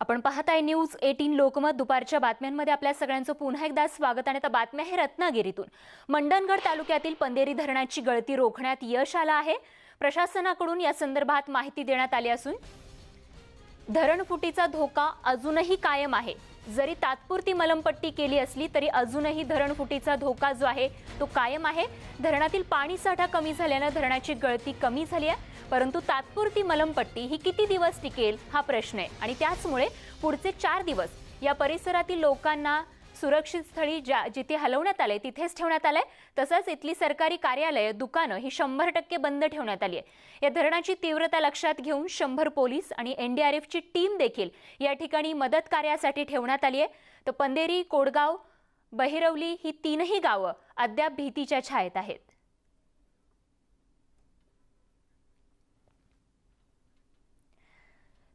आपण पाहताय news eighteen Lokmat. दुपारच्या बातम्यांमध्ये आपल्या सगळ्यांचं पुन्हा एकदा स्वागत आणि आता बातम्या आहे रत्नागिरीतून. मंडणगड तालुक्यातील पंदेरी धरणाची गळती रोखण्यात यश आलं आहे. प्रशासनाकडून या संदर्भात माहिती देण्यात आली असून धरणफुटीचा धोका अजूनही कायम आहे. जरी तात्पुरती मलमपट्टी केली असली तरी अजूनही धरणफुटीचा धोका जो आहे तो कायम आहे. धरणातील पाणी साठा कमी झाल्यानं धरणाची गळती कमी झाली आहे. परंतु तात्पुरती मलमपट्टी ही किती दिवस टिकेल हा प्रश्न आहे. आणि त्याचमुळे पुढचे चार दिवस या परिसरातील लोकांना सुरक्षित स्थळी ज्या जिथे हलवण्यात आले तिथेच ठेवण्यात आलंय. तसंच इथली सरकारी कार्यालय दुकानं ही शंभर टक्के बंद ठेवण्यात आली आहे या धरणाची तीव्रता लक्षात घेऊन शंभर पोलीस आणि एनडीआरएफची टीम देखील या ठिकाणी मदत कार्यासाठी ठेवण्यात आली आहे. तर पंदेरी कोडगाव बहिरवली ही तीनही गावं अद्याप भीतीच्या छायेत आहेत.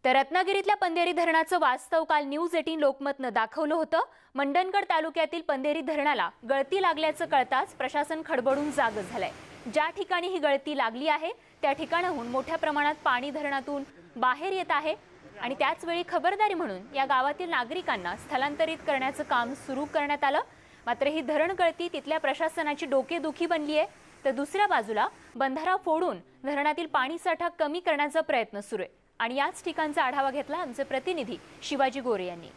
तर रत्नागिरीतल्या पंधेरी धरणाचं वास्तव काल न्यूज एटीन लोकमतनं दाखवलं होतं. मंडणगड तालुक्यातील पंधेरी धरणाला गळती लागल्याचं कळताच प्रशासन खडबडून जाग झालंय. ज्या ठिकाणी ही गळती लागली आहे त्या ठिकाणाहून मोठ्या प्रमाणात पाणी धरणातून बाहेर येत आहे आणि त्याचवेळी खबरदारी म्हणून या गावातील नागरिकांना स्थलांतरित करण्याचं काम सुरू करण्यात आलं. मात्र ही धरण गळती तिथल्या प्रशासनाची डोकेदुखी बनली आहे. तर दुसऱ्या बाजूला बंधारा फोडून धरणातील पाणीसाठा कमी करण्याचा प्रयत्न सुरू आहे. आणि याच ठिकाणचा आढावा घेतला आमचे प्रतिनिधी शिवाजी गोरे यांनी.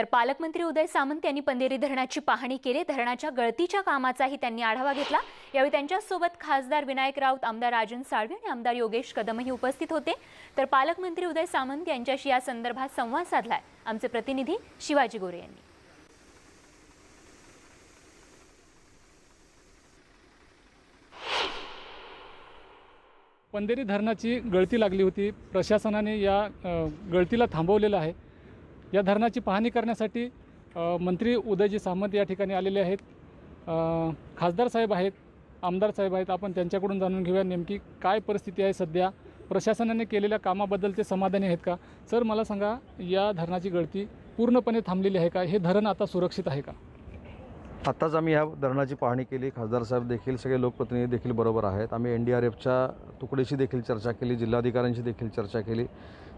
तर पालकमंत्री उदय सामंत यांनी पंधेरी धरणाची पाहणी केली. धरणाच्या गळतीच्या कामाचाही त्यांनी आढावा घेतला. यावेळी त्यांच्यासोबत खासदार विनायक राऊत आमदार राजन साळवे आणि आमदार योगेश कदमही उपस्थित होते. तर पालकमंत्री उदय सामंत यांच्याशी या संदर्भात संवाद साधलाय. आमचे प्रतिनिधी शिवाजी गोरे यांनी. पंधेरी धरणाची गळती लागली होती. प्रशासनाने या गळतीला थांबवलेलं आहे. या धरणाची पाहणी करण्यासाठी मंत्री उदयजी सामंत या ठिकाणी आलेले आहेत. खासदार साहेब आहेत आमदार साहेब आहेत. आपण त्यांच्याकडून जाणून घेऊया नेमकी काय परिस्थिती आहे सध्या. प्रशासनाने केलेल्या कामाबद्दल ते समाधानी आहेत का? सर मला सांगा या धरणाची गळती पूर्णपणे थांबलेली आहे का? हे धरण आता सुरक्षित आहे का? आत्ताच आम्ही या धरणाची पाहणी केली. खासदार साहेब देखील सगळे लोकप्रतिनिधी देखील बरोबर आहेत. आम्ही एन डी आर एफच्या तुकडीशी देखील चर्चा केली जिल्हाधिकाऱ्यांशी देखील चर्चा केली.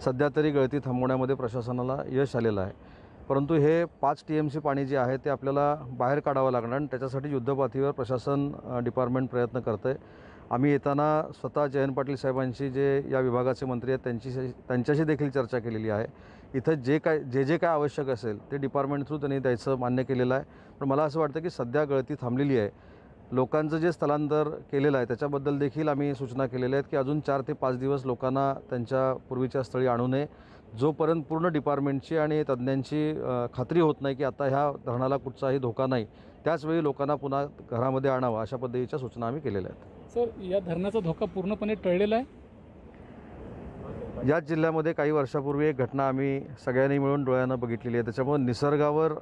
सध्या तरी गळती थांबवण्यामध्ये प्रशासनाला यश आलेलं आहे. परंतु हे पाच टी एम सी पाणी जे आहे ते आपल्याला बाहेर काढावं लागणार आणि त्याच्यासाठी युद्धपातळीवर प्रशासन डिपार्टमेंट प्रयत्न करतं आहे आम्ही येताना स्वतः जयंत पाटील साहेबांशी जे या विभागाचे मंत्री आहेत त्यांची त्यांच्याशी देखील चर्चा केलेली आहे. इथं जे काय जे जे काय आवश्यक असेल ते डिपार्टमेंट थ्रू त्यांनी द्यायचं मान्य केलेलं आहे. पण मला असं वाटतं की सध्या गळती थांबलेली आहे. लोकांचं जे स्थलांतर केलेलं आहे त्याच्याबद्दल देखील आम्ही सूचना केलेल्या आहेत की अजून चार ते पाच दिवस लोकांना त्यांच्या पूर्वीच्या स्थळी आणू नये. जोपर्यंत पूर्ण डिपार्टमेंटची आणि तज्ज्ञांची खात्री होत नाही की आता ह्या धरणाला कुठचाही धोका नाही त्याचवेळी लोकांना पुन्हा घरामध्ये आणावं अशा पद्धतीच्या सूचना आम्ही केलेल्या आहेत. सर या धरणाचा धोका पूर्णपणे टळलेला आहे? याच जिल्ह्यामध्ये काही वर्षापूर्वी एक घटना आम्ही सगळ्यांनी मिळून डोळ्यानं बघितलेली आहे. त्याच्यामुळे निसर्गावर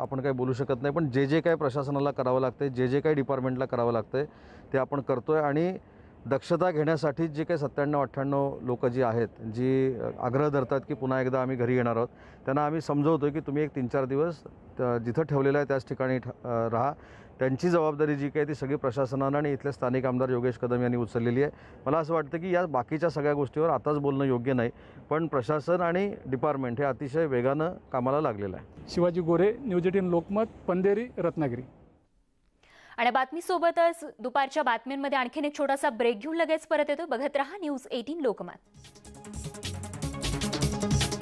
आपण काही बोलू शकत नाही पण जे जे काय प्रशासनाला करावं लागतं जे जे काही डिपार्टमेंटला करावं लागतं आहे ते आपण करतो आहे आणि दक्षता घेण्यासाठीच जे काही सत्त्याण्णव अठ्ठ्याण्णव लोक जी आहेत जी आग्रह धरतात की पुन्हा एकदा आम्ही घरी येणार आहोत त्यांना आम्ही समजवतो की तुम्ही एक तीन चार दिवस जिथं ठेवलेलं आहे त्याच ठिकाणी ठ- राहा. त्यांची जबाबदारी जी काही ती सगळी प्रशासनानं आणि इथले स्थानिक आमदार योगेश कदम यांनी उचललेली आहे. मला असं वाटतं की या बाकीच्या सगळ्या गोष्टीवर आताच बोलणं योग्य नाही पण प्रशासन आणि डिपार्टमेंट हे अतिशय वेगानं कामाला लागलेलं आहे. Shivaji Gore news eighteen Lokmat Pandheri Ratnagiri. आणि बातमीसोबतच दुपारच्या बातम्यांमध्ये आणखीन एक छोटासा ब्रेक घेऊन लगेच परत येतो. बघत रहा न्यूज एटीन लोकमत.